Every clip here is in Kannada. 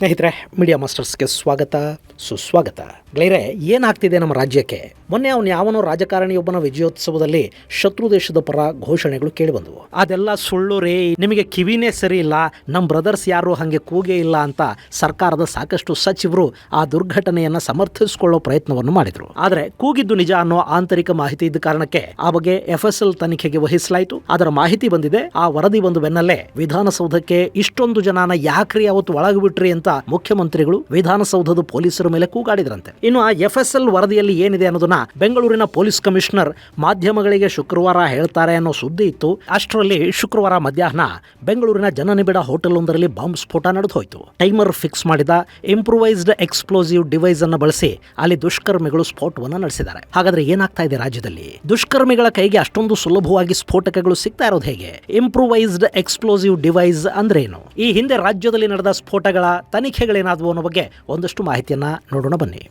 ಸ್ನೇಹಿತರೆ ಮೀಡಿಯಾ ಮಾಸ್ಟರ್ಸ್ಗೆ ಸ್ವಾಗತ, ಸುಸ್ವಾಗತ. ಗೆಳೆಯರೆ ಏನಾಗ್ತಿದೆ ನಮ್ಮ ರಾಜ್ಯಕ್ಕೆ? ಮೊನ್ನೆ ಅವನು ಯಾವನೋ ರಾಜಕಾರಣಿಯೊಬ್ಬನ ವಿಜಯೋತ್ಸವದಲ್ಲಿ ಶತ್ರು ದೇಶದ ಪರ ಘೋಷಣೆಗಳು ಕೇಳಿಬಂದವು. ಅದೆಲ್ಲ ಸುಳ್ಳು ರೇ. ನಿಮಗೆ ಕಿವಿನೇ ಸರಿ ಇಲ್ಲ. ನಮ್ಮ ಬ್ರದರ್ಸ್ ಯಾರು ಹಾಗೆ ಕೂಗೇ ಇಲ್ಲ ಅಂತ ಸರ್ಕಾರದ ಸಾಕಷ್ಟು ಸಚಿವರು ಆ ದುರ್ಘಟನೆಯನ್ನ ಸಮರ್ಥಿಸಿಕೊಳ್ಳೋ ಪ್ರಯತ್ನವನ್ನು ಮಾಡಿದ್ರು. ಆದರೆ ಕೂಗಿದ್ದು ನಿಜ ಅನ್ನೋ ಆಂತರಿಕ ಮಾಹಿತಿ ಇದ್ದ ಕಾರಣಕ್ಕೆ ಆ ಬಗ್ಗೆ ಎಫ್ ಎಸ್ ಎಲ್ ತನಿಖೆಗೆ ವಹಿಸಲಾಯಿತು. ಅದರ ಮಾಹಿತಿ ಬಂದಿದೆ. ಆ ವರದಿ ಬಂದು ಬೆನ್ನಲ್ಲೇ ವಿಧಾನಸೌಧಕ್ಕೆ ಇಷ್ಟೊಂದು ಜನನ ಯಾಕ್ರಿ ಅವತ್ತು ಒಳಗೆ ಬಿಟ್ರಿ ಅಂತ ಮುಖ್ಯಮಂತ್ರಿಗಳು ವಿಧಾನಸೌಧದ ಪೊಲೀಸರ ಮೇಲೆ ಕೂಗಾಡಿದ್ರಂತೆ. ಇನ್ನು ಆ ಎಫ್ ಎಸ್ ಎಲ್ ವರದಿಯಲ್ಲಿ ಏನಿದೆ ಅನ್ನೋದನ್ನ ಬೆಂಗಳೂರಿನ ಪೊಲೀಸ್ ಕಮಿಷನರ್ ಮಾಧ್ಯಮಗಳಿಗೆ ಶುಕ್ರವಾರ ಹೇಳ್ತಾರೆ ಅನ್ನೋ ಸುದ್ದಿ ಇತ್ತು. ಅಷ್ಟರಲ್ಲಿ ಶುಕ್ರವಾರ ಮಧ್ಯಾಹ್ನ ಬೆಂಗಳೂರಿನ ಜನನಿಬಿಡ ಹೋಟೆಲ್ ಒಂದರಲ್ಲಿ ಬಾಂಬ್ ಸ್ಫೋಟ ನಡೆದು ಹೋಯಿತು ಟೈಮರ್ ಫಿಕ್ಸ್ ಮಾಡಿದ ಇಂಪ್ರೂವೈಸ್ಡ್ ಎಕ್ಸ್ಪ್ಲೋಸಿವ್ ಡಿವೈಸ್ ಅನ್ನು ಬಳಸಿ ಅಲ್ಲಿ ದುಷ್ಕರ್ಮಿಗಳು ಸ್ಫೋಟವನ್ನು ನಡೆಸಿದ್ದಾರೆ. ಹಾಗಾದ್ರೆ ಏನಾಗ್ತಾ ಇದೆ ರಾಜ್ಯದಲ್ಲಿ? ದುಷ್ಕರ್ಮಿಗಳ ಕೈಗೆ ಅಷ್ಟೊಂದು ಸುಲಭವಾಗಿ ಸ್ಫೋಟಕಗಳು ಸಿಗ್ತಾ ಇರೋದು ಹೇಗೆ? ಇಂಪ್ರೂವೈಸ್ಡ್ ಎಕ್ಸ್ಪ್ಲೋಸಿವ್ ಡಿವೈಸ್ ಅಂದ್ರೇನು? ಈ ಹಿಂದೆ ರಾಜ್ಯದಲ್ಲಿ ನಡೆದ ಸ್ಫೋಟಗಳ ತನಿಖೆಗಳೇನಾದವು ಅನ್ನೋ ಬಗ್ಗೆ ಒಂದಷ್ಟು ಮಾಹಿತಿಯನ್ನು ನೋಡೋಣ ಬನ್ನಿ.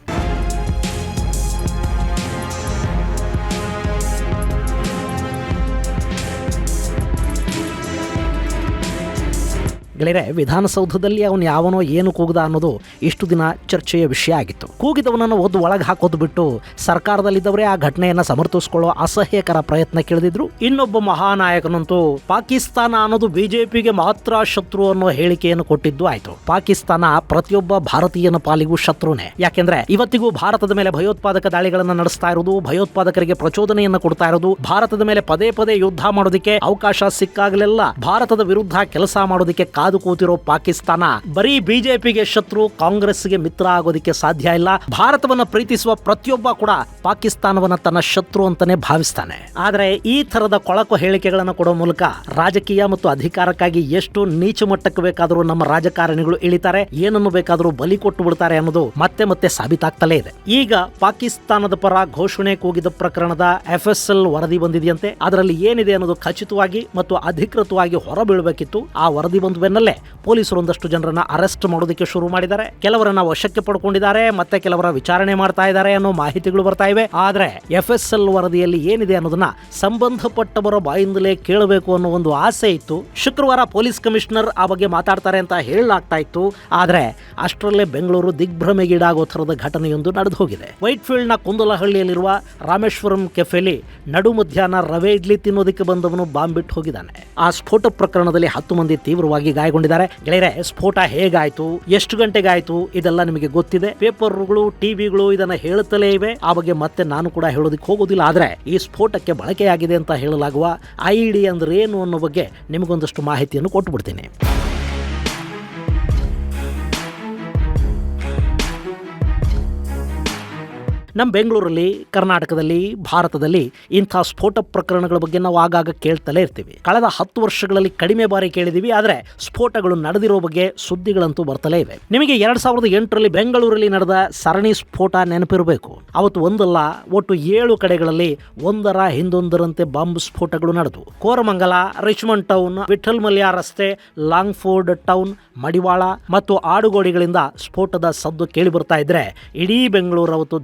ಗೆಳೆಯರೆ, ವಿಧಾನಸೌಧದಲ್ಲಿ ಅವನು ಯಾವನೋ ಏನು ಕೂಗಿದ ಅನ್ನೋದು ಇಷ್ಟು ದಿನ ಚರ್ಚೆಯ ವಿಷಯ ಆಗಿತ್ತು. ಕೂಗಿದವನನ್ನು ಒದ್ದು ಒಳಗೆ ಹಾಕೋದು ಬಿಟ್ಟು ಸರ್ಕಾರದಲ್ಲಿದ್ದವರೇ ಆ ಘಟನೆಯನ್ನ ಸಮರ್ಥಿಸಿಕೊಳ್ಳೋ ಅಸಹ್ಯಕರ ಪ್ರಯತ್ನ ಕೇಳಿದಿದ್ರು. ಇನ್ನೊಬ್ಬ ಮಹಾನಾಯಕನಂತೂ ಪಾಕಿಸ್ತಾನ ಅನ್ನೋದು ಬಿಜೆಪಿಗೆ ಮಾತ್ರ ಶತ್ರು ಅನ್ನೋ ಹೇಳಿಕೆಯನ್ನು ಕೊಟ್ಟಿದ್ದು ಆಯ್ತು. ಪಾಕಿಸ್ತಾನ ಪ್ರತಿಯೊಬ್ಬ ಭಾರತೀಯನ ಪಾಲಿಗೂ ಶತ್ರುನೇ. ಯಾಕೆಂದ್ರೆ ಇವತ್ತಿಗೂ ಭಾರತದ ಮೇಲೆ ಭಯೋತ್ಪಾದಕ ದಾಳಿಗಳನ್ನು ನಡೆಸ್ತಾ ಇರೋದು, ಭಯೋತ್ಪಾದಕರಿಗೆ ಪ್ರಚೋದನೆಯನ್ನು ಕೊಡ್ತಾ ಇರೋದು, ಭಾರತದ ಮೇಲೆ ಪದೇ ಪದೇ ಯುದ್ಧ ಮಾಡೋದಕ್ಕೆ ಅವಕಾಶ ಸಿಕ್ಕಾಗಲೆಲ್ಲ, ಭಾರತದ ವಿರುದ್ಧ ಕೆಲಸ ಮಾಡೋದಕ್ಕೆ ಕಾದು ಕೂತಿರೋ ಪಾಕಿಸ್ತಾನ, ಬರೀ ಬಿಜೆಪಿಗೆ ಶತ್ರು ಕಾಂಗ್ರೆಸ್ಗೆ ಮಿತ್ರ ಆಗೋದಕ್ಕೆ ಸಾಧ್ಯ ಇಲ್ಲ. ಭಾರತವನ್ನ ಪ್ರೀತಿಸುವ ಪ್ರತಿಯೊಬ್ಬ ಕೂಡ ಪಾಕಿಸ್ತಾನವನ್ನ ತನ್ನ ಶತ್ರು ಅಂತಾನೆ ಭಾವಿಸ್ತಾನೆ. ಆದ್ರೆ ಈ ತರದ ಕೊಳಕು ಹೇಳಿಕೆಗಳನ್ನು ಕೊಡೋ ಮೂಲಕ ರಾಜಕೀಯ ಮತ್ತು ಅಧಿಕಾರಕ್ಕಾಗಿ ಎಷ್ಟು ನೀಚು ಮಟ್ಟಕ್ಕೆ ಬೇಕಾದರೂ ನಮ್ಮ ರಾಜಕಾರಣಿಗಳು ಇಳಿತಾರೆ, ಏನನ್ನು ಬೇಕಾದರೂ ಬಲಿ ಕೊಟ್ಟು ಬಿಡ್ತಾರೆ ಅನ್ನೋದು ಮತ್ತೆ ಮತ್ತೆ ಸಾಬೀತಾಗ್ತಲೇ ಇದೆ. ಈಗ ಪಾಕಿಸ್ತಾನದ ಪರ ಘೋಷಣೆ ಕೂಗಿದ ಪ್ರಕರಣದ ಎಫ್ ಎಸ್ ಎಲ್ ವರದಿ ಬಂದಿದೆಯಂತೆ. ಅದರಲ್ಲಿ ಏನಿದೆ ಅನ್ನೋದು ಖಚಿತವಾಗಿ ಮತ್ತು ಅಧಿಕೃತವಾಗಿ ಹೊರಬೀಳಬೇಕಿತ್ತು. ಆ ವರದಿ ಬಂದ ಬೆನ್ನಲ್ಲೇ ಪೊಲೀಸರು ಒಂದಷ್ಟು ಜನರನ್ನ ಅರೆಸ್ಟ್ ಮಾಡೋದಕ್ಕೆ ಶುರು ಮಾಡಿದ್ದಾರೆ. ಕೆಲವರನ್ನ ವಶಕ್ಕೆ ಪಡ್ಕೊಂಡಿದ್ದಾರೆ, ಮತ್ತೆ ಕೆಲವರ ವಿಚಾರಣೆ ಮಾಡ್ತಾ ಇದ್ದಾರೆ ಅನ್ನೋ ಮಾಹಿತಿಗಳು ಬರ್ತಾ ಇವೆ. ಆದ್ರೆ ಎಫ್ ಎಸ್ ಎಲ್ ವರದಿಯಲ್ಲಿ ಏನಿದೆ ಅನ್ನೋದನ್ನ ಸಂಬಂಧಪಟ್ಟವರ ಬಾಯಿಂದಲೇ ಕೇಳಬೇಕು ಅನ್ನೋ ಒಂದು ಆಸೆ ಇತ್ತು. ಶುಕ್ರವಾರ ಪೊಲೀಸ್ ಕಮಿಷನರ್ ಆ ಬಗ್ಗೆ ಮಾತಾಡ್ತಾರೆ ಅಂತ ಹೇಳಲಾಗ್ತಾ ಇತ್ತು. ಆದ್ರೆ ಅಷ್ಟರಲ್ಲೇ ಬೆಂಗಳೂರು ದಿಗ್ಭ್ರಮೆಗೀಡಾಗೋ ಥರದ ಘಟನೆಯೊಂದು ನಡೆದು ಹೋಗಿದೆ. ವೈಟ್ ಫೀಲ್ಡ್ನ ಕುಂದಲಹಳ್ಳಿಯಲ್ಲಿರುವ ರಾಮೇಶ್ವರಂ ಕೆಫೆಲಿ ನಡು ಮಧ್ಯಾಹ್ನ ರವೆ ಇಡ್ಲಿ ತಿನ್ನೋದಕ್ಕೆ ಬಂದವನು ಬಾಂಬ್ ಬಿಟ್ಟು ಹೋಗಿದ್ದಾನೆ. ಆ ಸ್ಫೋಟ ಪ್ರಕರಣದಲ್ಲಿ ಹತ್ತು ಮಂದಿ ತೀವ್ರವಾಗಿ ಗಾಯಗೊಂಡಿದ್ದಾರೆ ಗೆಳೆಯರೆ, ಸ್ಫೋಟ ಹೇಗಾಯ್ತು? ಎಷ್ಟು ಗಂಟೆಗಾಯ್ತು? ಇದೆಲ್ಲ ನಿಮಗೆ ಗೊತ್ತಿದೆ. ಪೇಪರ್ಗಳು, ಟಿವಿಗಳು ಇದನ್ನ ಹೇಳುತ್ತಲೇ ಇವೆ. ಆ ಬಗ್ಗೆ ಮತ್ತೆ ನಾನು ಕೂಡ ಹೇಳೋದಕ್ಕೆ ಹೋಗೋದಿಲ್ಲ. ಆದ್ರೆ ಈ ಸ್ಫೋಟಕ್ಕೆ ಬಳಕೆಯಾಗಿದೆ ಅಂತ ಹೇಳಲಾಗುವ ಐ ಡಿ ಅಂದ್ರೆ ಏನು ಅನ್ನೋ ಬಗ್ಗೆ ನಿಮಗೊಂದಷ್ಟು ಮಾಹಿತಿಯನ್ನು ಕೊಟ್ಬಿಡ್ತೀನಿ. ನಮ್ಮ ಬೆಂಗಳೂರಲ್ಲಿ, ಕರ್ನಾಟಕದಲ್ಲಿ, ಭಾರತದಲ್ಲಿ ಇಂಥ ಸ್ಫೋಟ ಪ್ರಕರಣಗಳ ಬಗ್ಗೆ ನಾವು ಆಗಾಗ ಕೇಳ್ತಲೇ ಇರ್ತೀವಿ. ಕಳೆದ ಹತ್ತು ವರ್ಷಗಳಲ್ಲಿ ಕಡಿಮೆ ಬಾರಿ ಕೇಳಿದೀವಿ, ಆದರೆ ಸ್ಫೋಟಗಳು ನಡೆದಿರೋ ಬಗ್ಗೆ ಸುದ್ದಿಗಳಂತೂ ಬರ್ತಲೇ ಇವೆ. ನಿಮಗೆ ಎರಡ್ ಸಾವಿರದ ಎಂಟರಲ್ಲಿ ಬೆಂಗಳೂರಲ್ಲಿ ನಡೆದ ಸರಣಿ ಸ್ಫೋಟ ನೆನಪಿರಬೇಕು. ಅವತ್ತು ಒಂದಲ್ಲ, ಒಟ್ಟು ಏಳು ಕಡೆಗಳಲ್ಲಿ ಒಂದರ ಹಿಂದೊಂದರಂತೆ ಬಾಂಬ್ ಸ್ಫೋಟಗಳು ನಡೆದು. ಕೋರಮಂಗಲ, ರಿಚ್ಮಂಡ್ ಟೌನ್, ವಿಠಲ್ ಮಲ್ಯ ರಸ್ತೆ, ಲಾಂಗ್ಫೋರ್ಡ್ ಟೌನ್, ಮಡಿವಾಳ ಮತ್ತು ಆಡುಗೋಡಿಗಳಿಂದ ಸ್ಫೋಟದ ಸದ್ದು ಕೇಳಿ ಬರ್ತಾ ಇದ್ರೆ ಇಡೀ ಬೆಂಗಳೂರು ಅವತ್ತು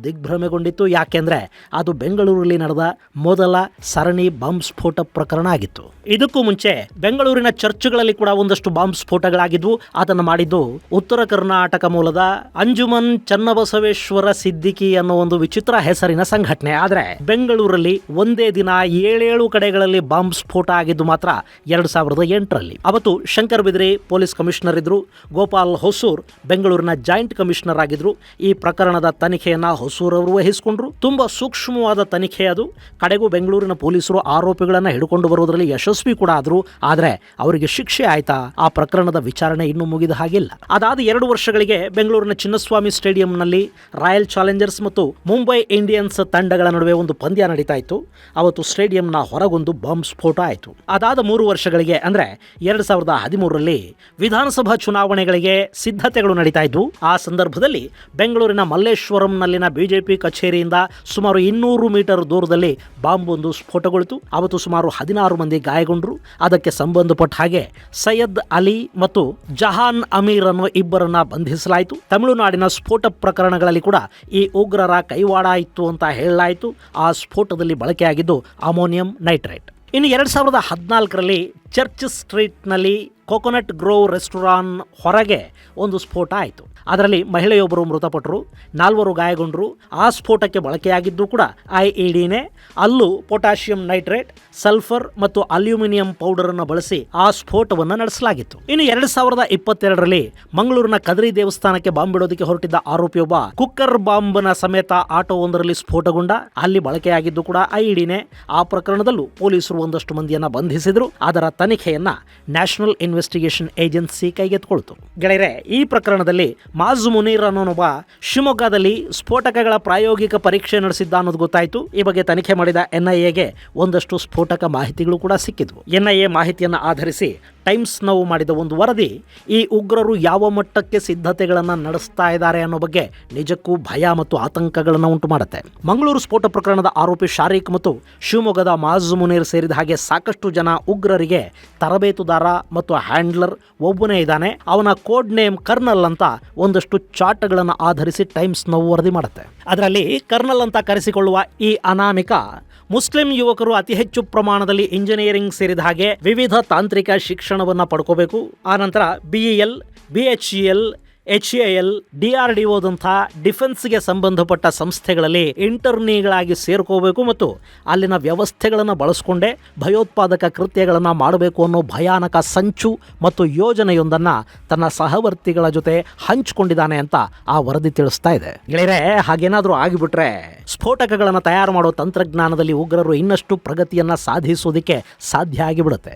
ದಿಗ್ಭ್ರಮೆಗೊಂಡಿತ್ತು ಯಾಕೆಂದ್ರೆ ಅದು ಬೆಂಗಳೂರಲ್ಲಿ ನಡೆದ ಮೊದಲ ಸರಣಿ ಬಾಂಬ್ ಸ್ಫೋಟ ಪ್ರಕರಣ ಆಗಿತ್ತು. ಇದಕ್ಕೂ ಮುಂಚೆ ಬೆಂಗಳೂರಿನ ಚರ್ಚ್ಗಳಲ್ಲಿ ಕೂಡ ಒಂದಷ್ಟು ಬಾಂಬ್ ಸ್ಫೋಟಗಳಾಗಿದ್ವು. ಅದನ್ನು ಮಾಡಿದ್ದು ಉತ್ತರ ಕರ್ನಾಟಕ ಮೂಲದ ಅಂಜುಮನ್ ಚನ್ನಬಸವೇಶ್ವರ ಸಿದ್ದಿಕಿ ಅನ್ನೋ ಒಂದು ವಿಚಿತ್ರ ಹೆಸರಿನ ಸಂಘಟನೆ. ಆದ್ರೆ ಬೆಂಗಳೂರಲ್ಲಿ ಒಂದೇ ದಿನ ಏಳೇಳು ಕಡೆಗಳಲ್ಲಿ ಬಾಂಬ್ ಸ್ಫೋಟ ಆಗಿದ್ದು ಮಾತ್ರ ಎರಡು ಸಾವಿರದ ಎಂಟರಲ್ಲಿ. ಅವತ್ತು ಶಂಕರ್ ಬಿದ್ರಿ ಪೊಲೀಸ್ ಕಮಿಷನರ್ ಇದ್ರು. ಗೋಪಾಲ್ ಹೊಸೂರ್ ಬೆಂಗಳೂರಿನ ಜಾಯಿಂಟ್ ಕಮಿಷನರ್ ಆಗಿದ್ರು. ಈ ಪ್ರಕರಣದ ತನಿಖೆಯನ್ನ ಹೊಸೂರ್ ಅವರು ವಹಿಸಿಕೊಂಡ್ರು ತುಂಬಾ ಸೂಕ್ಷ್ಮವಾದ ತನಿಖೆ ಅದು. ಕಡೆಗೂ ಬೆಂಗಳೂರಿನ ಪೊಲೀಸರು ಆರೋಪಿಗಳನ್ನ ಹಿಡ್ಕೊಂಡು ಬರೋದ್ರಲ್ಲಿ ಯಶಸ್ವಿ ಕೂಡ ಆದ್ರು. ಆದ್ರೆ ಅವರಿಗೆ ಶಿಕ್ಷೆ ಆಯ್ತಾ? ಆ ಪ್ರಕರಣದ ವಿಚಾರಣೆ ಇನ್ನೂ ಮುಗಿದ ಹಾಗಿಲ್ಲ. ಅದಾದ ಎರಡು ವರ್ಷಗಳಿಗೆ ಬೆಂಗಳೂರಿನ ಚಿನ್ನಸ್ವಾಮಿ ಸ್ಟೇಡಿಯಂನಲ್ಲಿ ರಾಯಲ್ ಚಾಲೆಂಜರ್ಸ್ ಮತ್ತು ಮುಂಬೈ ಇಂಡಿಯನ್ಸ್ ತಂಡಗಳ ನಡುವೆ ಒಂದು ಪಂದ್ಯ ನಡೀತಾ ಇತ್ತು. ಅವತ್ತು ಸ್ಟೇಡಿಯಂನ ಹೊರಗೊಂದು ಬಾಂಬ್ ಸ್ಫೋಟ ಆಯಿತು. ಅದಾದ ಮೂರು ವರ್ಷಗಳಿಗೆ ಅಂದ್ರೆ ಎರಡು ಸಾವಿರದ ಹದಿಮೂರರಲ್ಲಿ ವಿಧಾನಸಭಾ ಚುನಾವಣೆಗಳಿಗೆ ಸಿದ್ಧತೆಗಳು ನಡೀತಾ ಇದ್ವು. ಆ ಸಂದರ್ಭದಲ್ಲಿ ಬೆಂಗಳೂರಿನ ಮಲ್ಲೇಶ್ವರಂನಲ್ಲಿನ ಬಿಜೆಪಿ ಕಚೇರಿಯಿಂದ ಸುಮಾರು ಇನ್ನೂರು ಮೀಟರ್ ದೂರದಲ್ಲಿ ಬಾಂಬ್ ಒಂದು ಸ್ಫೋಟಗೊಳಿತು. ಅವತ್ತು ಸುಮಾರು ಹದಿನಾರು ಮಂದಿ ಗಾಯಗೊಂಡರು. ಅದಕ್ಕೆ ಸಂಬಂಧಪಟ್ಟ ಹಾಗೆ ಸೈಯದ್ ಅಲಿ ಮತ್ತು ಜಹಾನ್ ಅಮೀರ್ ಅನ್ನು ಇಬ್ಬರನ್ನ ಬಂಧಿಸಲಾಯಿತು. ತಮಿಳುನಾಡಿನ ಸ್ಫೋಟ ಪ್ರಕರಣಗಳಲ್ಲಿ ಕೂಡ ಈ ಉಗ್ರರ ಕೈವಾಡ ಇತ್ತು ಅಂತ ಹೇಳಲಾಯಿತು. ಆ ಸ್ಫೋಟದಲ್ಲಿ ಬಳಕೆಯಾಗಿದ್ದು ಅಮೋನಿಯಂ ನೈಟ್ರೇಟ್. ಇನ್ನು ಎರಡು ಸಾವಿರದ ಹದಿನಾಲ್ಕರಲ್ಲಿ ಚರ್ಚ್ ಸ್ಟ್ರೀಟ್ನಲ್ಲಿ ಕೋಕೋನಟ್ ಗ್ರೋವ್ ರೆಸ್ಟೋರಾನ್ ಹೊರಗೆ ಒಂದು ಸ್ಫೋಟ ಆಯಿತು. ಅದರಲ್ಲಿ ಮಹಿಳೆಯೊಬ್ಬರು ಮೃತಪಟ್ಟರು, ನಾಲ್ವರು ಗಾಯಗೊಂಡರು, ಆ ಸ್ಫೋಟಕ್ಕೆ ಬಳಕೆಯಾಗಿದ್ದು ಕೂಡ ಐ ಇ ಡಿನೇ ಅಲ್ಲೂ ಪೊಟ್ಯಾಷಿಯಂ ನೈಟ್ರೇಟ್, ಸಲ್ಫರ್ ಮತ್ತು ಅಲ್ಯೂಮಿನಿಯಂ ಪೌಡರ್ ಅನ್ನು ಬಳಸಿ ಆ ಸ್ಫೋಟವನ್ನು ನಡೆಸಲಾಗಿತ್ತು. ಇನ್ನು ಎರಡ್ ಸಾವಿರದ ಇಪ್ಪತ್ತೆರಡರಲ್ಲಿ ಮಂಗಳೂರಿನ ಕದ್ರಿ ದೇವಸ್ಥಾನಕ್ಕೆ ಬಾಂಬ್ ಇಡೋದಕ್ಕೆ ಹೊರಟಿದ್ದ ಆರೋಪಿಯೊಬ್ಬ ಕುಕ್ಕರ್ ಬಾಂಬ್ನ ಸಮೇತ ಆಟೋ ಒಂದರಲ್ಲಿ ಸ್ಫೋಟಗೊಂಡ, ಅಲ್ಲಿ ಬಳಕೆಯಾಗಿದ್ದು ಕೂಡ ಐ ಡಿನೇ ಆ ಪ್ರಕರಣದಲ್ಲೂ ಪೊಲೀಸರು ಒಂದಷ್ಟು ಮಂದಿಯನ್ನು ಬಂಧಿಸಿದ್ರು. ಅದರ ತನಿಖೆಯನ್ನ ನ್ಯಾಷನಲ್ ಇನ್ವೆಸ್ಟಿಗೇಷನ್ ಏಜೆನ್ಸಿ ಕೈಗೆತ್ತಿಕೊಳ್ತು. ಗೆಳೆಯರೆ, ಈ ಪ್ರಕರಣದಲ್ಲಿ ಮಾಜ್ ಮುನೀರ್ ಅನ್ನೋನೊಬ್ಬ ಶಿವಮೊಗ್ಗದಲ್ಲಿ ಸ್ಫೋಟಕಗಳ ಪ್ರಾಯೋಗಿಕ ಪರೀಕ್ಷೆ ನಡೆಸಿದ್ದ ಅನ್ನೋದು ಗೊತ್ತಾಯಿತು. ಈ ಬಗ್ಗೆ ತನಿಖೆ ಮಾಡಿದ ಎನ್ಐಎಗೆ ಒಂದಷ್ಟು ಸ್ಫೋಟಕ ಮಾಹಿತಿಗಳು ಕೂಡ ಸಿಕ್ಕಿದ್ವು. ಎನ್ಐಎ ಮಾಹಿತಿಯನ್ನು ಆಧರಿಸಿ ಟೈಮ್ಸ್ ನಾವು ಮಾಡಿದ ಒಂದು ವರದಿ, ಈ ಉಗ್ರರು ಯಾವ ಮಟ್ಟಕ್ಕೆ ಸಿದ್ಧತೆಗಳನ್ನು ನಡೆಸ್ತಾ ಇದ್ದಾರೆ ಅನ್ನೋ ಬಗ್ಗೆ ನಿಜಕ್ಕೂ ಭಯ ಮತ್ತು ಆತಂಕಗಳನ್ನು ಉಂಟು ಮಾಡುತ್ತೆ. ಮಂಗಳೂರು ಸ್ಫೋಟ ಪ್ರಕರಣದ ಆರೋಪಿ ಶಾರೀಕ್ ಮತ್ತು ಶಿವಮೊಗ್ಗದ ಮಾಜ್ ಮುನೀರ್ ಸೇರಿದ ಹಾಗೆ ಸಾಕಷ್ಟು ಜನ ಉಗ್ರರಿಗೆ ತರಬೇತುದಾರ ಮತ್ತು ಹ್ಯಾಂಡ್ಲರ್ ಒಬ್ಬನೇ ಇದ್ದಾನೆ. ಅವನ ಕೋಡ್ ನೇಮ್ ಕರ್ನಲ್ ಅಂತ ಒಂದಷ್ಟು ಚಾಟ್ಗಳನ್ನು ಆಧರಿಸಿ ಟೈಮ್ಸ್ ನಾವು ವರದಿ ಮಾಡುತ್ತೆ. ಅದರಲ್ಲಿ ಕರ್ನಲ್ ಅಂತ ಕರೆಸಿಕೊಳ್ಳುವ ಈ ಅನಾಮಿಕ ಮುಸ್ಲಿಂ ಯುವಕರು ಅತಿ ಹೆಚ್ಚು ಪ್ರಮಾಣದಲ್ಲಿ ಇಂಜಿನಿಯರಿಂಗ್ ಸೇರಿದ ಹಾಗೆ ವಿವಿಧ ತಾಂತ್ರಿಕ ಶಿಕ್ಷಣವನ್ನು ಪಡ್ಕೋಬೇಕು. ಆನಂತರ B E L B H E L H A L D R D ಓದಂಥ ಡಿಫೆನ್ಸ್ಗೆ ಸಂಬಂಧಪಟ್ಟ ಸಂಸ್ಥೆಗಳಲ್ಲಿ ಇಂಟರ್ನಿಗಳಾಗಿ ಸೇರ್ಕೋಬೇಕು ಮತ್ತು ಅಲ್ಲಿನ ವ್ಯವಸ್ಥೆಗಳನ್ನು ಬಳಸ್ಕೊಂಡೇ ಭಯೋತ್ಪಾದಕ ಕೃತ್ಯಗಳನ್ನು ಮಾಡಬೇಕು ಅನ್ನೋ ಭಯಾನಕ ಸಂಚು ಮತ್ತು ಯೋಜನೆಯೊಂದನ್ನು ತನ್ನ ಸಹವರ್ತಿಗಳ ಜೊತೆ ಹಂಚಿಕೊಂಡಿದ್ದಾನೆ ಅಂತ ಆ ವರದಿ ತಿಳಿಸ್ತಾ ಇದೆ. ಗೆಳೆಯರೆ, ಹಾಗೇನಾದರೂ ಆಗಿಬಿಟ್ರೆ ಸ್ಫೋಟಕಗಳನ್ನು ತಯಾರು ಮಾಡೋ ತಂತ್ರಜ್ಞಾನದಲ್ಲಿ ಉಗ್ರರು ಇನ್ನಷ್ಟು ಪ್ರಗತಿಯನ್ನು ಸಾಧಿಸೋದಕ್ಕೆ ಸಾಧ್ಯ ಆಗಿಬಿಡುತ್ತೆ.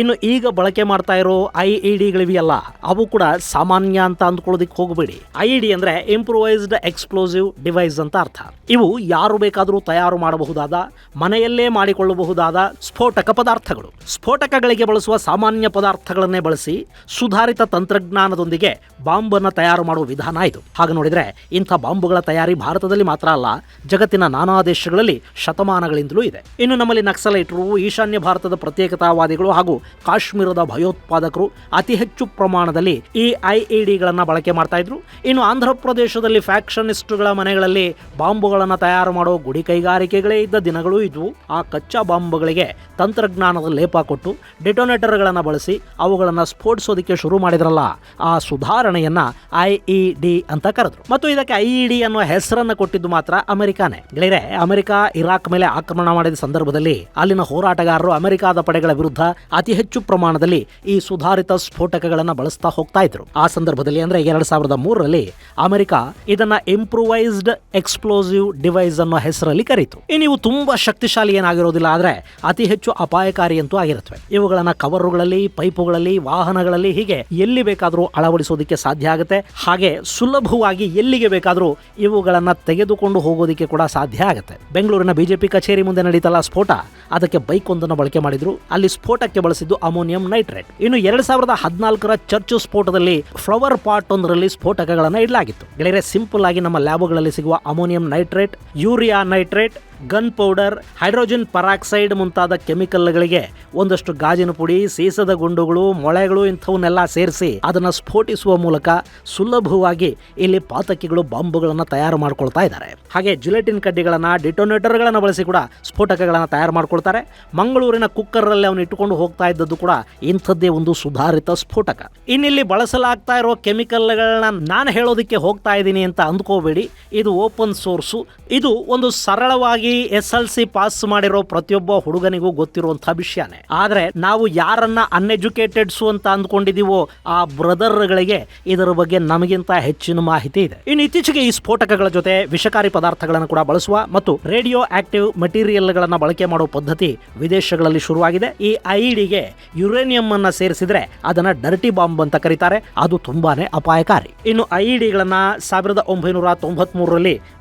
ಇನ್ನು ಈಗ ಬಳಕೆ ಮಾಡ್ತಾ ಇರೋ ಐ ಇ ಡಿಗಳಿವೆಯಲ್ಲ, ಅವು ಕೂಡ ಸಾಮಾನ್ಯ ಅಂತ ಅಂದ್ಕೊಳ್ಳೋದಕ್ಕೆ ಹೋಗಬೇಡಿ. ಐ ಇ ಡಿ ಅಂದ್ರೆ ಇಂಪ್ರೂವೈಸ್ಡ್ ಎಕ್ಸ್ಪ್ಲೋಸಿವ್ ಡಿವೈಸ್ ಅಂತ ಅರ್ಥ. ಇವು ಯಾರು ಬೇಕಾದರೂ ತಯಾರು ಮಾಡಬಹುದಾದ, ಮನೆಯಲ್ಲೇ ಮಾಡಿಕೊಳ್ಳಬಹುದಾದ ಸ್ಫೋಟಕ ಪದಾರ್ಥಗಳು. ಸ್ಫೋಟಕಗಳಿಗೆ ಬಳಸುವ ಸಾಮಾನ್ಯ ಪದಾರ್ಥಗಳನ್ನೇ ಬಳಸಿ ಸುಧಾರಿತ ತಂತ್ರಜ್ಞಾನದೊಂದಿಗೆ ಬಾಂಬನ್ನು ತಯಾರು ಮಾಡುವ ವಿಧಾನ ಇದು. ಹಾಗೆ ನೋಡಿದ್ರೆ ಇಂಥ ಬಾಂಬುಗಳ ತಯಾರಿ ಭಾರತದಲ್ಲಿ ಮಾತ್ರ ಅಲ್ಲ, ಜಗತ್ತಿನ ನಾನಾ ದೇಶಗಳಲ್ಲಿ ಶತಮಾನಗಳಿಂದಲೂ ಇದೆ. ಇನ್ನು ನಮ್ಮಲ್ಲಿ ನಕ್ಸಲೈಟರು, ಈಶಾನ್ಯ ಭಾರತದ ಪ್ರತ್ಯೇಕತಾವಾದಿಗಳು ಹಾಗೂ ಕಾಶ್ಮೀರದ ಭಯೋತ್ಪಾದಕರು ಅತಿ ಹೆಚ್ಚು ಪ್ರಮಾಣದಲ್ಲಿ ಈ ಐ ಇ ಡಿಗಳನ್ನು ಬಳಕೆ ಮಾಡ್ತಾ ಇದ್ರು. ಇನ್ನು ಆಂಧ್ರ ಪ್ರದೇಶದಲ್ಲಿ ಫ್ಯಾಕ್ಷನಿಸ್ಟ್ಗಳ ಮನೆಗಳಲ್ಲಿ ಬಾಂಬುಗಳನ್ನು ತಯಾರು ಮಾಡೋ ಗುಡಿ ಕೈಗಾರಿಕೆಗಳೇ ಇದ್ದ ದಿನಗಳು ಇದ್ವು. ಆ ಕಚ್ಚಾ ಬಾಂಬುಗಳಿಗೆ ತಂತ್ರಜ್ಞಾನದ ಲೇಪ ಕೊಟ್ಟು ಡಿಟೋನೇಟರ್ಗಳನ್ನು ಬಳಸಿ ಅವುಗಳನ್ನು ಸ್ಫೋಟಿಸೋದಕ್ಕೆ ಶುರು ಮಾಡಿದ್ರಲ್ಲ, ಆ ಸುಧಾರಣೆಯನ್ನ ಐ ಇ ಅಂತ ಕರೆದ್ರು. ಮತ್ತು ಇದಕ್ಕೆ ಐ ಇ ಡಿ ಅನ್ನುವ ಹೆಸರನ್ನು ಕೊಟ್ಟಿದ್ದು ಮಾತ್ರ ಅಮೆರಿಕಾನೇ. ಗೆಳೆಯರೆ, ಅಮೆರಿಕ ಇರಾಕ್ ಮೇಲೆ ಆಕ್ರಮಣ ಮಾಡಿದ ಸಂದರ್ಭದಲ್ಲಿ ಅಲ್ಲಿನ ಹೋರಾಟಗಾರರು ಅಮೆರಿಕಾದ ಪಡೆಗಳ ವಿರುದ್ಧ ಅತಿ ಹೆಚ್ಚು ಪ್ರಮಾಣದಲ್ಲಿ ಈ ಸುಧಾರಿತ ಸ್ಫೋಟಕಗಳನ್ನು ಬಳಸ್ತಾ ಹೋಗ್ತಾ ಇದ್ರು. ಆ ಸಂದರ್ಭದಲ್ಲಿ ಅಂದ್ರೆ ಎರಡ್ ಸಾವಿರದ ಮೂರರಲ್ಲಿ ಅಮೆರಿಕ ಇದನ್ನ ಇಂಪ್ರೂವೈಸ್ಡ್ ಎಕ್ಸ್ಪ್ಲೋಸಿವ್ ಡಿವೈಸ್ ಅನ್ನೋ ಹೆಸರಲ್ಲಿ ಕರೀತು. ಈ ನೀವು ತುಂಬಾ ಶಕ್ತಿಶಾಲಿ ಏನಾಗಿರೋದಿಲ್ಲ ಆದ್ರೆ ಅತಿ ಹೆಚ್ಚು ಅಪಾಯಕಾರಿ ಅಂತೂ ಆಗಿರುತ್ತವೆ. ಇವುಗಳನ್ನ ಕವರುಗಳಲ್ಲಿ, ಪೈಪುಗಳಲ್ಲಿ, ವಾಹನಗಳಲ್ಲಿ ಹೀಗೆ ಎಲ್ಲಿ ಬೇಕಾದರೂ ಅಳವಡಿಸೋದಕ್ಕೆ ಸಾಧ್ಯ ಆಗುತ್ತೆ. ಹಾಗೆ ಸುಲಭವಾಗಿ ಎಲ್ಲಿಗೆ ಬೇಕಾದರೂ ಇವುಗಳನ್ನ ತೆಗೆದುಕೊಂಡು ಹೋಗೋದಕ್ಕೆ ಕೂಡ ಸಾಧ್ಯ ಆಗುತ್ತೆ. ಬೆಂಗಳೂರಿನ ಬಿಜೆಪಿ ಕಚೇರಿ ಮುಂದೆ ನಡೀತಲ್ಲ ಸ್ಫೋಟ. ಅದಕ್ಕೆ ಬೈಕ್ ಒಂದನ್ನು ಬಳಕೆ ಮಾಡಿದ್ರು. ಅಲ್ಲಿ ಸ್ಫೋಟಕ್ಕೆ ಬಳಸಿದ್ದು ಅಮೋನಿಯಂ ನೈಟ್ರೇಟ್. ಇನ್ನು ಎರಡ್ ಸಾವಿರದ ಹದಿನಾಲ್ಕರ ಚರ್ಚ್ ಸ್ಫೋಟದಲ್ಲಿ ಫ್ಲವರ್ ಪಾಟ್ ಒಂದರಲ್ಲಿ ಸ್ಫೋಟಕಗಳನ್ನು ಇಡಲಾಗಿತ್ತು. ಗೆಳೆಯರೆ, ಸಿಂಪಲ್ ಆಗಿ ನಮ್ಮ ಲ್ಯಾಬ್ಗಳಲ್ಲಿ ಸಿಗುವ ammonium nitrate, urea nitrate gun powder, hydrogen peroxide ಮುಂತಾದ ಕೆಮಿಕಲ್ಗಳಿಗೆ ಒಂದಷ್ಟು ಗಾಜಿನ ಪುಡಿ, ಸೀಸದ ಗುಂಡುಗಳು, ಮೊಳೆಗಳು ಇಂಥವನ್ನೆಲ್ಲ ಸೇರಿಸಿ ಅದನ್ನು ಸ್ಫೋಟಿಸುವ ಮೂಲಕ ಸುಲಭವಾಗಿ ಇಲ್ಲಿ ಪಾತಕಿಗಳು, ಬಾಂಬುಗಳನ್ನು ತಯಾರು ಮಾಡ್ಕೊಳ್ತಾ ಇದ್ದಾರೆ. ಹಾಗೆ ಜುಲೆಟಿನ್ ಕಡ್ಡಿಗಳನ್ನು, ಡಿಟೋನೇಟರ್ಗಳನ್ನು ಬಳಸಿ ಕೂಡ ಸ್ಫೋಟಕಗಳನ್ನು ತಯಾರು ಮಾಡ್ಕೊಳ್ತಾರೆ. ಮಂಗಳೂರಿನ ಕುಕ್ಕರಲ್ಲಿ ಅವನು ಇಟ್ಟುಕೊಂಡು ಹೋಗ್ತಾ ಇದ್ದದ್ದು ಕೂಡ ಇಂಥದ್ದೇ ಒಂದು ಸುಧಾರಿತ ಸ್ಫೋಟಕ. ಇನ್ನಿಲ್ಲಿ ಬಳಸಲಾಗ್ತಾ ಇರೋ ಕೆಮಿಕಲ್ಗಳನ್ನ ನಾನು ಹೇಳೋದಕ್ಕೆ ಹೋಗ್ತಾ ಇದ್ದೀನಿ ಅಂತ ಅಂದ್ಕೋಬೇಡಿ. ಇದು ಓಪನ್ ಸೋರ್ಸು. ಇದು ಒಂದು ಸರಳವಾಗಿ ಎಸ್ ಎಲ್ ಸಿ ಪಾಸ್ ಮಾಡಿರೋ ಪ್ರತಿಯೊಬ್ಬ ಹುಡುಗನಿಗೂ ಗೊತ್ತಿರುವಂತಹ ವಿಷಯನೇ. ಆದ್ರೆ ನಾವು ಯಾರನ್ನ ಅನ್ಎಜುಕೇಟೆಡ್ಸ್ ಅಂತ ಅಂದ್ಕೊಂಡಿದೀವೋ ಆ ಬ್ರದರ್ಗಳಿಗೆ ಇದರ ಬಗ್ಗೆ ನಮಗಿಂತ ಹೆಚ್ಚಿನ ಮಾಹಿತಿ ಇದೆ. ಇನ್ನು ಇತ್ತೀಚೆಗೆ ಈ ಸ್ಫೋಟಕಗಳ ಜೊತೆ ವಿಷಕಾರಿ ಪದಾರ್ಥಗಳನ್ನು ಕೂಡ ಬಳಸುವ ಮತ್ತು ರೇಡಿಯೋ ಆಕ್ಟಿವ್ ಮೆಟೀರಿಯಲ್ಗಳನ್ನು ಬಳಕೆ ಮಾಡುವ ಪದ್ಧತಿ ವಿದೇಶಗಳಲ್ಲಿ ಶುರುವಾಗಿದೆ. ಈ ಐಡಿಗೆ ಯುರೇನಿಯಂ ಅನ್ನ ಸೇರಿಸಿದ್ರೆ ಅದನ್ನ ಡರ್ಟಿ ಬಾಂಬ್ ಅಂತ ಕರೀತಾರೆ. ಅದು ತುಂಬಾನೇ ಅಪಾಯಕಾರಿ. ಇನ್ನು ಐಡಿಗಳನ್ನ ಸಾವಿರದ ಒಂಬೈನೂರ ತೊಂಬತ್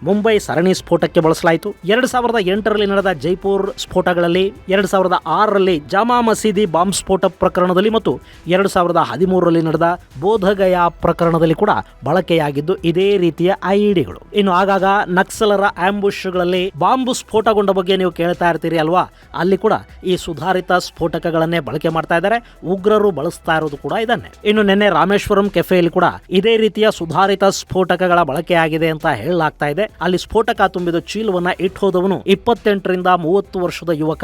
ಮುಂಬೈ ಸರಣಿ ಸ್ಫೋಟಕ್ಕೆ ಬಳಸಲಾಯಿತು. ಎರಡು ಸಾವಿರದ ಎಂಟರಲ್ಲಿ ನಡೆದ ಜೈಪುರ್ ಸ್ಫೋಟಗಳಲ್ಲಿ ಎರಡು ಸಾವಿರದ ಆರರಲ್ಲಿ ಜಾಮಾ ಮಸೀದಿ ಬಾಂಬ್ ಸ್ಫೋಟ ಪ್ರಕರಣದಲ್ಲಿ ಮತ್ತು ಎರಡು ಸಾವಿರದ ಹದಿಮೂರರಲ್ಲಿ ನಡೆದ ಬೋಧಗಯಾ ಪ್ರಕರಣದಲ್ಲಿ ಕೂಡ ಬಳಕೆಯಾಗಿದ್ದು ಇದೇ ರೀತಿಯ ಐಇಡಿಗಳು ಇನ್ನು ಆಗಾಗ ನಕ್ಸಲರ ಆಂಬುಷ್ಗಳಲ್ಲಿ ಬಾಂಬು ಸ್ಫೋಟಗೊಂಡ ಬಗ್ಗೆ ನೀವು ಕೇಳ್ತಾ ಇರ್ತೀರಿ ಅಲ್ವಾ? ಅಲ್ಲಿ ಕೂಡ ಈ ಸುಧಾರಿತ ಸ್ಫೋಟಕಗಳನ್ನೇ ಬಳಕೆ ಮಾಡ್ತಾ ಇದ್ದಾರೆ. ಉಗ್ರರು ಬಳಸ್ತಾ ಇರೋದು ಕೂಡ ಇದನ್ನೇ. ಇನ್ನು ನಿನ್ನೆ ರಾಮೇಶ್ವರಂ ಕೆಫೆಯಲ್ಲಿ ಕೂಡ ಇದೇ ರೀತಿಯ ಸುಧಾರಿತ ಸ್ಫೋಟಕಗಳ ಬಳಕೆಯಾಗಿದೆ ಅಂತ ಹೇಳಲಾಗ್ತಾ ಇದೆ. ಅಲ್ಲಿ ಸ್ಫೋಟಕ ತುಂಬಿದ ಚೀಲವನ್ನ ಇಟ್ಟೋದವನು ಇಪ್ಪತ್ತೆಂಟರಿಂದ ಮೂವತ್ತು ವರ್ಷದ ಯುವಕ.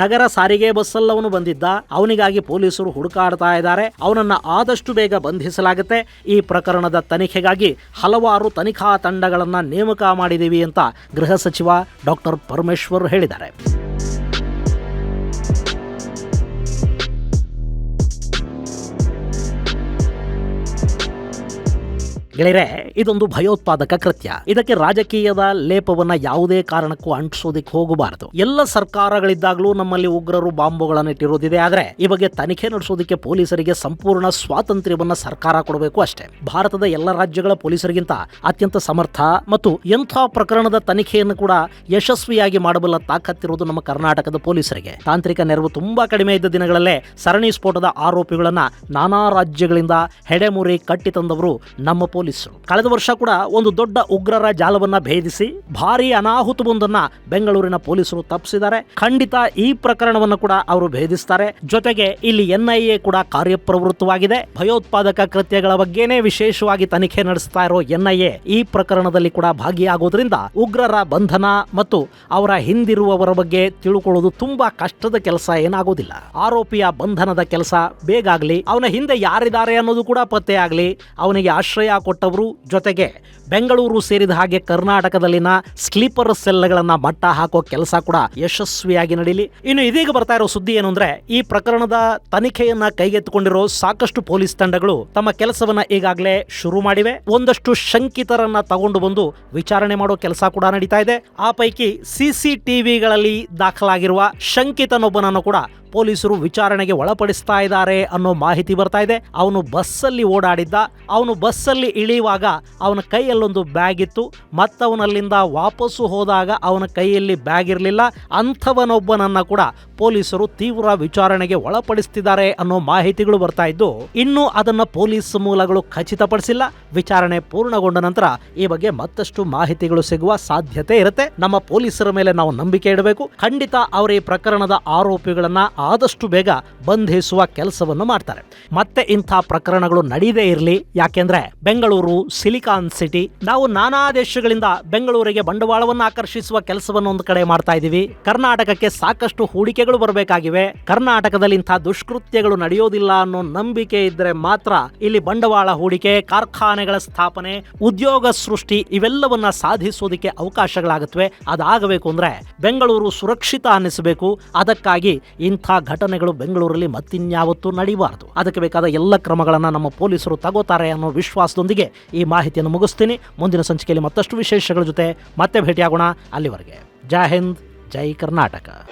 ನಗರ ಸಾರಿಗೆ ಬಸ್ಸಲ್ಲವನು ಬಂದಿದ್ದ. ಅವನಿಗಾಗಿ ಪೊಲೀಸರು ಹುಡುಕಾಡ್ತಾ ಇದ್ದಾರೆ. ಅವನನ್ನ ಆದಷ್ಟು ಬೇಗ ಬಂಧಿಸಲಾಗುತ್ತೆ. ಈ ಪ್ರಕರಣದ ತನಿಖೆಗಾಗಿ ಹಲವಾರು ತನಿಖಾ ತಂಡಗಳನ್ನು ನೇಮಕ ಮಾಡಿದ್ದೀವಿ ಅಂತ ಗೃಹ ಸಚಿವ ಡಾಕ್ಟರ್ ಪರಮೇಶ್ವರ್ ಹೇಳಿದ್ದಾರೆ. ಗೆಳೆಯರೆ, ಇದೊಂದು ಭಯೋತ್ಪಾದಕ ಕೃತ್ಯ. ಇದಕ್ಕೆ ರಾಜಕೀಯದ ಲೇಪವನ್ನ ಯಾವುದೇ ಕಾರಣಕ್ಕೂ ಅಂಟಿಸೋದಕ್ಕೆ ಹೋಗಬಾರದು. ಎಲ್ಲ ಸರ್ಕಾರಗಳಿದ್ದಾಗಲೂ ನಮ್ಮಲ್ಲಿ ಉಗ್ರರು ಬಾಂಬುಗಳನ್ನು ಇಟ್ಟಿರೋದಿದೆ. ಆದ್ರೆ, ಈ ಬಗ್ಗೆ ತನಿಖೆ ನಡೆಸೋದಕ್ಕೆ ಪೊಲೀಸರಿಗೆ ಸಂಪೂರ್ಣ ಸ್ವಾತಂತ್ರ್ಯವನ್ನ ಸರ್ಕಾರ ಕೊಡಬೇಕು ಅಷ್ಟೇ. ಭಾರತದ ಎಲ್ಲ ರಾಜ್ಯಗಳ ಪೊಲೀಸರಿಗಿಂತ ಅತ್ಯಂತ ಸಮರ್ಥ ಮತ್ತು ಎಂಥ ಪ್ರಕರಣದ ತನಿಖೆಯನ್ನು ಕೂಡ ಯಶಸ್ವಿಯಾಗಿ ಮಾಡಬಲ್ಲ ತಾಕತ್ತಿರುವುದು ನಮ್ಮ ಕರ್ನಾಟಕದ ಪೊಲೀಸರಿಗೆ. ತಾಂತ್ರಿಕ ನೆರವು ತುಂಬಾ ಕಡಿಮೆ ಇದ್ದ ದಿನಗಳಲ್ಲೇ ಸರಣಿ ಸ್ಫೋಟದ ಆರೋಪಿಗಳನ್ನ ನಾನಾ ರಾಜ್ಯಗಳಿಂದ ಹೆಡೆಮುರಿ ಕಟ್ಟಿ ತಂದವರು ನಮ್ಮ ಪೊಲೀಸರು. ಕಳೆದ ವರ್ಷ ಕೂಡ ಒಂದು ದೊಡ್ಡ ಉಗ್ರರ ಜಾಲವನ್ನ ಭೇದಿಸಿ ಭಾರಿ ಅನಾಹುತವೊಂದನ್ನ ಬೆಂಗಳೂರಿನ ಪೊಲೀಸರು ತಪ್ಪಿಸಿದ್ದಾರೆ. ಖಂಡಿತ ಈ ಪ್ರಕರಣವನ್ನು ಕೂಡ ಅವರು ಭೇದಿಸ್ತಾರೆ. ಜೊತೆಗೆ ಇಲ್ಲಿ ಎನ್ಐಎ ಕೂಡ ಕಾರ್ಯಪ್ರವೃತ್ತವಾಗಿದೆ. ಭಯೋತ್ಪಾದಕ ಕೃತ್ಯಗಳ ಬಗ್ಗೆನೇ ವಿಶೇಷವಾಗಿ ತನಿಖೆ ನಡೆಸ್ತಾ ಇರೋ ಎನ್ಐಎ ಈ ಪ್ರಕರಣದಲ್ಲಿ ಕೂಡ ಭಾಗಿಯಾಗೋದ್ರಿಂದ ಉಗ್ರರ ಬಂಧನ ಮತ್ತು ಅವರ ಹಿಂದಿರುವವರ ಬಗ್ಗೆ ತಿಳ್ಕೊಳ್ಳೋದು ತುಂಬಾ ಕಷ್ಟದ ಕೆಲಸ ಏನಾಗೋದಿಲ್ಲ. ಆರೋಪಿಯ ಬಂಧನದ ಕೆಲಸ ಬೇಗಾಗ್ಲಿ ಅವನ ಹಿಂದೆ ಯಾರಿದ್ದಾರೆ ಅನ್ನೋದು ಕೂಡ ಪತ್ತೆ ಆಗಲಿ, ಅವನಿಗೆ ಆಶ್ರಯ ಕೊಟ್ಟವರು ಜೊತೆಗೆ ಬೆಂಗಳೂರು ಸೇರಿದ ಹಾಗೆ ಕರ್ನಾಟಕದಲ್ಲಿನ ಸ್ಲೀಪರ್ ಸೆಲ್ಗಳನ್ನ ಮಟ್ಟ ಹಾಕೋ ಕೆಲಸ ಕೂಡ ಯಶಸ್ವಿಯಾಗಿ ನಡೀಲಿ. ಇನ್ನು ಇದೀಗ ಬರ್ತಾ ಇರೋ ಸುದ್ದಿ ಏನು ಈ ಪ್ರಕರಣದ ತನಿಖೆಯನ್ನ ಕೈಗೆತ್ತಿಕೊಂಡಿರೋ ಸಾಕಷ್ಟು ಪೊಲೀಸ್ ತಂಡಗಳು ತಮ್ಮ ಕೆಲಸವನ್ನ ಈಗಾಗಲೇ ಶುರು ಮಾಡಿವೆ. ಒಂದಷ್ಟು ಶಂಕಿತರನ್ನ ತಗೊಂಡು ಬಂದು ವಿಚಾರಣೆ ಮಾಡೋ ಕೆಲಸ ಕೂಡ ನಡೀತಾ ಇದೆ. ಆ ಪೈಕಿ ಸಿಸಿಟಿವಿಗಳಲ್ಲಿ ದಾಖಲಾಗಿರುವ ಶಂಕಿತನೊಬ್ಬನನ್ನು ಕೂಡ ಪೊಲೀಸರು ವಿಚಾರಣೆಗೆ ಒಳಪಡಿಸ್ತಾ ಇದ್ದಾರೆ ಅನ್ನೋ ಮಾಹಿತಿ ಬರ್ತಾ ಇದೆ. ಅವನು ಬಸ್ಸಲ್ಲಿ ಓಡಾಡಿದ್ದ. ಅವನು ಬಸ್ಸಲ್ಲಿ ಇಳಿಯುವಾಗ ಅವನ ಕೈಯಲ್ಲೊಂದು ಬ್ಯಾಗ್ ಇತ್ತು. ಮತ್ತವನಲ್ಲಿಂದ ವಾಪಸ್ಸು ಹೋದಾಗ ಅವನ ಕೈಯಲ್ಲಿ ಬ್ಯಾಗ್ ಇರಲಿಲ್ಲ. ಅಂಥವನೊಬ್ಬನನ್ನ ಕೂಡ ಪೊಲೀಸರು ತೀವ್ರ ವಿಚಾರಣೆಗೆ ಒಳಪಡಿಸ್ತಿದ್ದಾರೆ ಅನ್ನೋ ಮಾಹಿತಿಗಳು ಬರ್ತಾ ಇದ್ದು, ಇನ್ನು ಅದನ್ನ ಪೊಲೀಸ್ ಮೂಲಗಳು ಖಚಿತಪಡಿಸಿಲ್ಲ. ವಿಚಾರಣೆ ಪೂರ್ಣಗೊಂಡ ನಂತರ ಈ ಬಗ್ಗೆ ಮತ್ತಷ್ಟು ಮಾಹಿತಿಗಳು ಸಿಗುವ ಸಾಧ್ಯತೆ ಇರುತ್ತೆ. ನಮ್ಮ ಪೊಲೀಸರ ಮೇಲೆ ನಾವು ನಂಬಿಕೆ ಇಡಬೇಕು. ಖಂಡಿತ ಅವರ ಈ ಪ್ರಕರಣದ ಆರೋಪಿಗಳನ್ನ ಆದಷ್ಟು ಬೇಗ ಬಂಧಿಸುವ ಕೆಲಸವನ್ನು ಮಾಡ್ತಾರೆ. ಮತ್ತೆ ಇಂಥ ಪ್ರಕರಣಗಳು ನಡೆಯದೇ ಇರಲಿ. ಯಾಕೆಂದ್ರೆ ಬೆಂಗಳೂರು, ಸಿಲಿಕಾನ್ ಸಿಟಿ, ನಾವು ನಾನಾ ದೇಶಗಳಿಂದ ಬೆಂಗಳೂರಿಗೆ ಬಂಡವಾಳವನ್ನು ಆಕರ್ಷಿಸುವ ಕೆಲಸವನ್ನು ಒಂದು ಕಡೆ ಮಾಡ್ತಾ ಇದ್ದೀವಿ. ಕರ್ನಾಟಕಕ್ಕೆ ಸಾಕಷ್ಟು ಹೂಡಿಕೆಗಳು ಬರಬೇಕಾಗಿವೆ. ಕರ್ನಾಟಕದಲ್ಲಿ ಇಂಥ ದುಷ್ಕೃತ್ಯಗಳು ನಡೆಯೋದಿಲ್ಲ ಅನ್ನೋ ನಂಬಿಕೆ ಇದ್ರೆ ಮಾತ್ರ ಇಲ್ಲಿ ಬಂಡವಾಳ ಹೂಡಿಕೆ, ಕಾರ್ಖಾನೆಗಳ ಸ್ಥಾಪನೆ, ಉದ್ಯೋಗ ಸೃಷ್ಟಿ ಇವೆಲ್ಲವನ್ನ ಸಾಧಿಸೋದಕ್ಕೆ ಅವಕಾಶಗಳಾಗುತ್ತವೆ. ಅದಾಗಬೇಕು ಅಂದ್ರೆ ಬೆಂಗಳೂರು ಸುರಕ್ಷಿತ ಅನ್ನಿಸಬೇಕು. ಅದಕ್ಕಾಗಿ ಇಂಥ ಘಟನೆಗಳು ಬೆಂಗಳೂರಲ್ಲಿ ಮತ್ತಿನ್ಯಾವತ್ತೂ ನಡೆಯಬಾರದು. ಅದಕ್ಕೆ ಬೇಕಾದ ಎಲ್ಲ ಕ್ರಮಗಳನ್ನು ನಮ್ಮ ಪೊಲೀಸರು ತಗೋತಾರೆ ಅನ್ನೋ ವಿಶ್ವಾಸದೊಂದಿಗೆ ಈ ಮಾಹಿತಿಯನ್ನು ಮುಗಿಸ್ತೀನಿ. ಮುಂದಿನ ಸಂಚಿಕೆಯಲ್ಲಿ ಮತ್ತಷ್ಟು ವಿಶೇಷಗಳ ಜೊತೆ ಮತ್ತೆ ಭೇಟಿಯಾಗೋಣ ಅಲ್ಲಿವರೆಗೆ. ಜೈ ಹಿಂದ್, ಜೈ ಕರ್ನಾಟಕ.